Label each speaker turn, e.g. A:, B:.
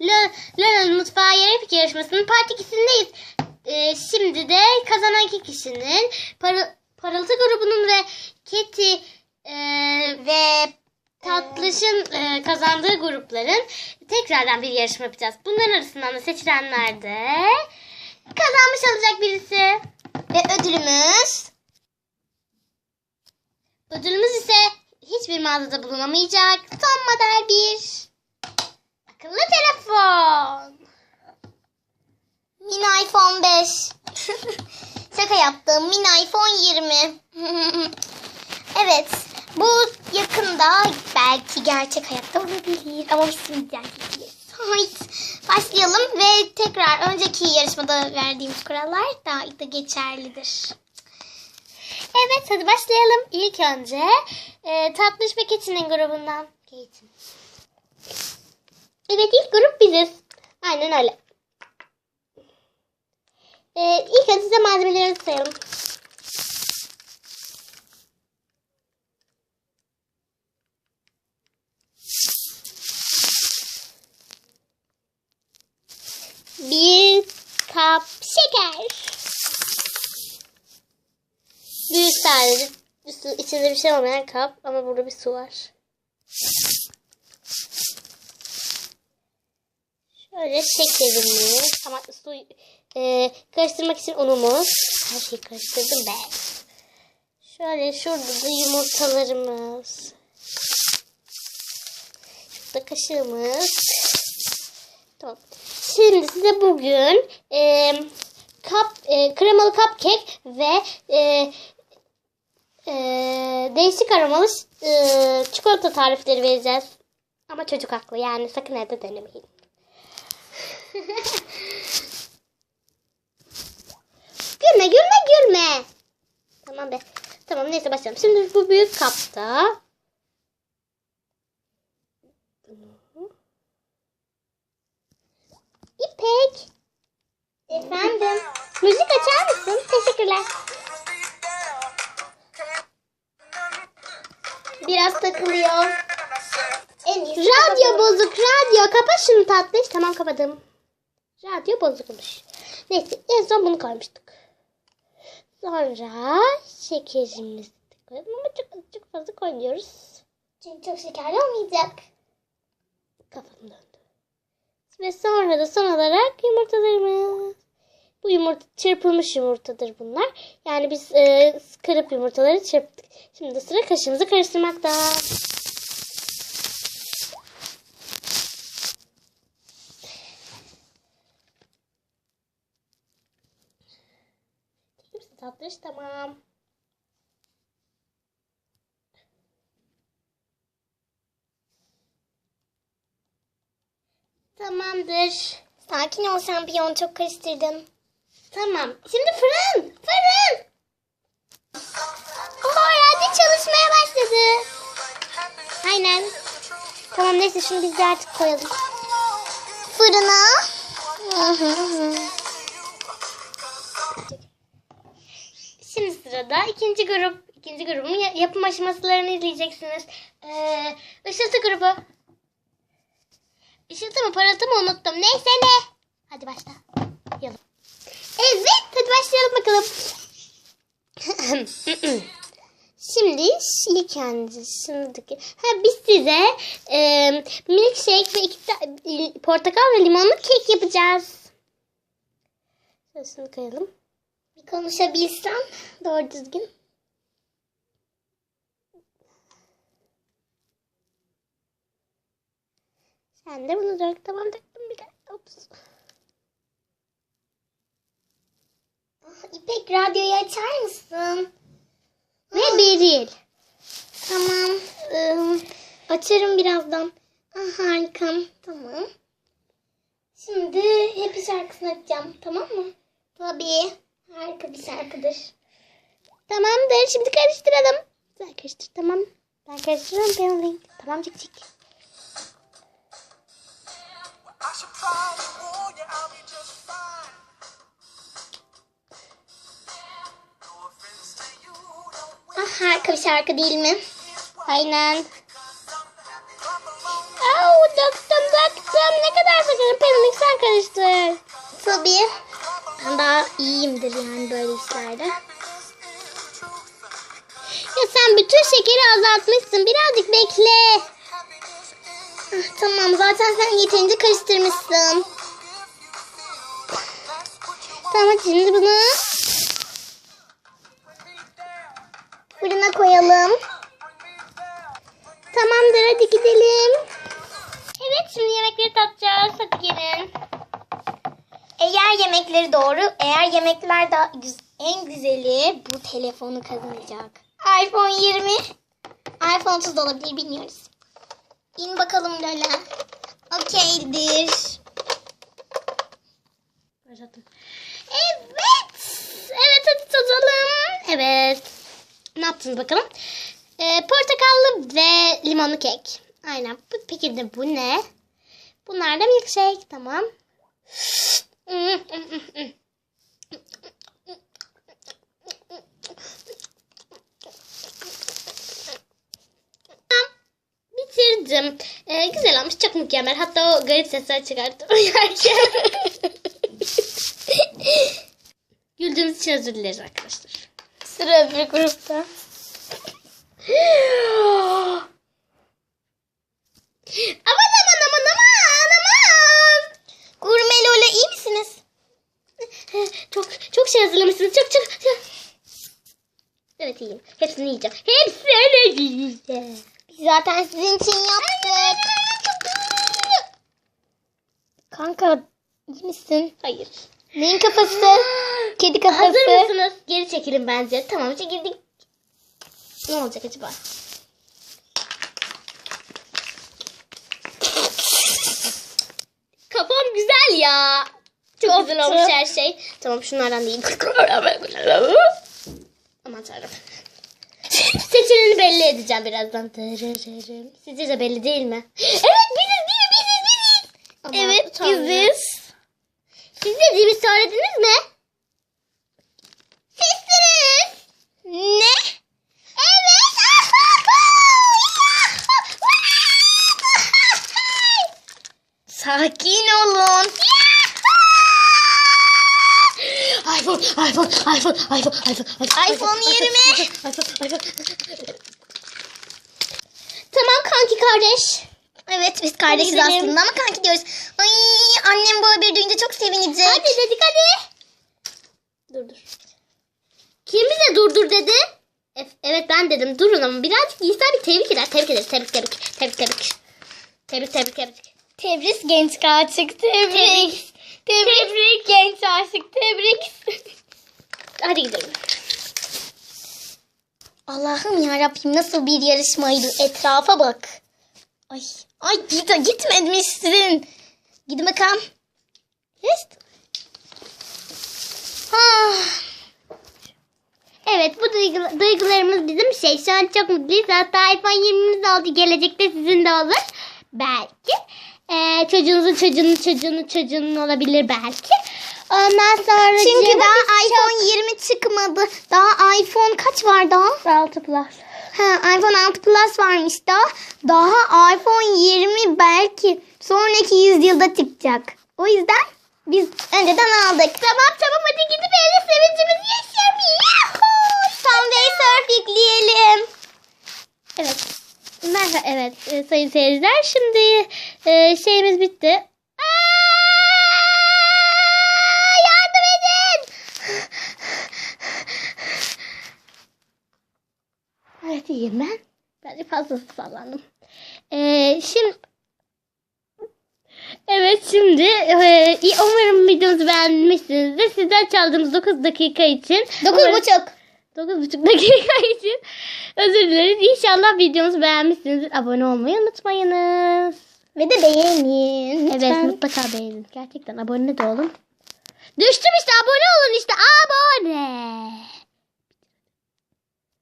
A: La- Lara'nın Mutfağı Yarı Yarışması'nın part 2'sindeyiz. Ee, şimdi de kazanan iki kişinin Par- Parıltı grubunun ve Keti e, ve Tatlış'ın e, kazandığı grupların tekrardan bir yarışma yapacağız. Bunların arasından da seçilenler de kazanmış olacak birisi.
B: Ve ödülümüz
A: Ödülümüz ise hiçbir mağazada bulunamayacak son model bir akıllı telefon.
B: mini iPhone 5. Şaka yaptım. Mini iPhone 20. evet. Bu yakında belki gerçek hayatta olabilir. Ama biz şimdi gerçekleyiz. Haydi başlayalım ve tekrar önceki yarışmada verdiğimiz kurallar da geçerlidir.
A: Evet hadi başlayalım. İlk önce e, Tatlış ve Keçi'nin grubundan. Keçi. Evet ilk grup biziz. Aynen öyle. E, ilk önce size malzemelerimizi sayalım. Bir kap şeker. Büyük sadece. Üstü, içinde bir şey olmayan kap ama burada bir su var. Şöyle şekerimiz ama su e, karıştırmak için unumuz. Her şeyi karıştırdım ben. Şöyle şurada da yumurtalarımız. Şurada kaşığımız. Tamam. Şimdi size bugün e, kap, e, kremalı cupcake ve e, e, değişik aromalı e, çikolata tarifleri vereceğiz. Ama çocuk haklı yani sakın evde denemeyin. gülme gülme gülme. Tamam be. Tamam neyse başlayalım. Şimdi bu büyük kapta. İpek. Efendim. Müzik açar mısın? Teşekkürler.
B: Biraz takılıyor.
A: Radyo bozuk radyo. Kapa şunu tatlış. Tamam kapadım. Radyo bozukmuş. Neyse en son bunu koymuştuk. Sonra şekerimizi koyalım ama çok, çok fazla koymuyoruz.
B: Çünkü çok şekerli olmayacak.
A: Kafam döndü. Ve sonra da son olarak yumurtalarımız. Bu yumurta çırpılmış yumurtadır bunlar. Yani biz e, kırıp yumurtaları çırptık. Şimdi sıra kaşığımızı karıştırmakta. Tatlış tamam. Tamamdır.
B: Sakin ol şampiyon çok karıştırdın.
A: Tamam. Şimdi fırın. Fırın.
B: Oho radyo çalışmaya başladı.
A: Aynen. Tamam neyse şunu biz de artık koyalım.
B: Fırına.
A: Şimdi sırada ikinci grup. ikinci grubun ya- yapım aşamalarını izleyeceksiniz. Ee, ışıltı grubu. Işıltı mı parıltı mı unuttum. Neyse ne. Hadi başla. Yalan. Evet hadi başlayalım bakalım. Şimdi önce şuradaki. Ha biz size e, milkshake ve iki ta- portakal ve limonlu kek yapacağız. Şunu koyalım.
B: Bir konuşabilsem doğru düzgün.
A: Sen de bunu dök. Tamam döktüm bir de. Ops.
B: Ah, İpek radyoyu açar mısın?
A: Ve Beril.
B: Tamam. ıı, açarım birazdan. Ah, harika. Tamam. Şimdi hep şarkısını açacağım. Tamam mı? Tabii. Harika bir şarkıdır.
A: Tamamdır. Şimdi karıştıralım. Sen karıştır tamam. Ben karıştırıyorum. Ben. Tamam cik cik.
B: Ah, harika bir şarkı değil mi?
A: Aynen. Au döktüm döktüm. Ne kadar döktüm.
B: tabii. Ben daha iyiyimdir yani böyle işlerde.
A: Ya sen bütün şekeri azaltmışsın. Birazcık bekle.
B: Ah, tamam zaten sen yeterince karıştırmışsın. Tamam şimdi bunu fırına koyalım. Tamamdır hadi gidelim.
A: Evet şimdi yemekleri tatacağız. Hadi gelin.
B: Eğer yemekleri doğru, eğer yemekler daha en güzeli bu telefonu kazanacak. iPhone 20, iPhone 30 da olabilir bilmiyoruz. İn bakalım Lola. Okeydir.
A: Başlattım. Evet. Evet hadi tadalım. Evet. Ne yaptınız bakalım? Ee, portakallı ve limonlu kek. Aynen. Peki de bu ne? Bunlar da milkshake. Tamam. Bitirdim. Ee, güzel olmuş. Çok mükemmel. Hatta o garip sesler çıkarttım yerken. Güldüğümüz için özür dileriz arkadaşlar.
B: Sıra öbür grupta.
A: aman aman aman aman.
B: Gurme Lola iyi misiniz?
A: Çok çok şey hazırlamışsınız. Çok çok. çok. Evet iyiyim. Hepsini yiyeceğim. Hepsini yiyeceğim.
B: Biz zaten sizin için yaptık. Kanka iyi misin?
A: Hayır.
B: Neyin kafası? Kedi kafası.
A: Hazır mısınız? Geri çekilin bence. Tamam çekildik. Ne olacak acaba? Kafam güzel ya. Çok güzel olmuş her şey. Tamam şunlardan değil. Aman tanrım. Seçenini belli edeceğim birazdan. Sizce de belli değil mi? Evet biziz biziz biziz biziz. Aman
B: Evet
A: tanrım.
B: biziz.
A: Siz dediğimi söylediniz mi? Sizsiniz.
B: Ne?
A: Evet.
B: Sakin olun.
A: iPhone, iPhone, iPhone, iPhone, iPhone,
B: iPhone 20.
A: iPhone, iPhone. Tamam kanki kardeş.
B: Evet biz kardeşiz
A: Hadi gidelim.
B: aslında ama kanki diyoruz. Ay annem bu haberi duyunca çok sevinecek.
A: Hadi dedik hadi. Dur dur. Kim bize dur dur dedi? E- Evet ben dedim durun ama birazcık İsa bir tebrik eder. Tebrik ederiz. Tebrik tebrik. Tebrik tebrik. Tebrik tebrik tebrik.
B: Tebrik genç aşık tebrik. Tebrik. genç aşık tebrik.
A: Hadi gidelim.
B: Allah'ım ya Rabbim nasıl bir yarışmaydı. Etrafa bak. Ay, ay git, gitmemişsin. Gidin bakalım. Yes. Ah,
A: Evet bu duygu- duygularımız bizim şey. Şu an çok mutluyuz. Hatta iPhone 20'miz oldu. Gelecekte sizin de olur. Belki. Ee, çocuğunuzun çocuğunun çocuğunun çocuğunun olabilir belki. Ondan sonra
B: Çünkü daha iPhone 20 çıkmadı. Daha iPhone kaç var daha?
A: 6 Plus.
B: Ha, iPhone 6 Plus varmış daha. Daha iPhone 20 belki sonraki yüzyılda çıkacak. O yüzden biz önceden aldık.
A: Tamam tamam hadi gidip evde sevincimizi yaşayalım. Yahoo!
B: Sunday Surf yükleyelim.
A: Evet. Merhaba evet e, sayın seyirciler. Şimdi e, şeyimiz bitti. Evet iyiyim ben. Ben fazla sallandım. E, şimdi Evet şimdi e, umarım videomuzu beğenmişsinizdir. Sizden çaldığımız 9 dakika için.
B: Dokuz
A: umarım-
B: buçuk.
A: 9,5 dakika için özür dileriz. İnşallah videomuzu beğenmişsinizdir. Abone olmayı unutmayınız.
B: Ve de beğenin.
A: Evet
B: lütfen.
A: mutlaka beğenin. Gerçekten abone de olun. Düştüm işte abone olun işte abone.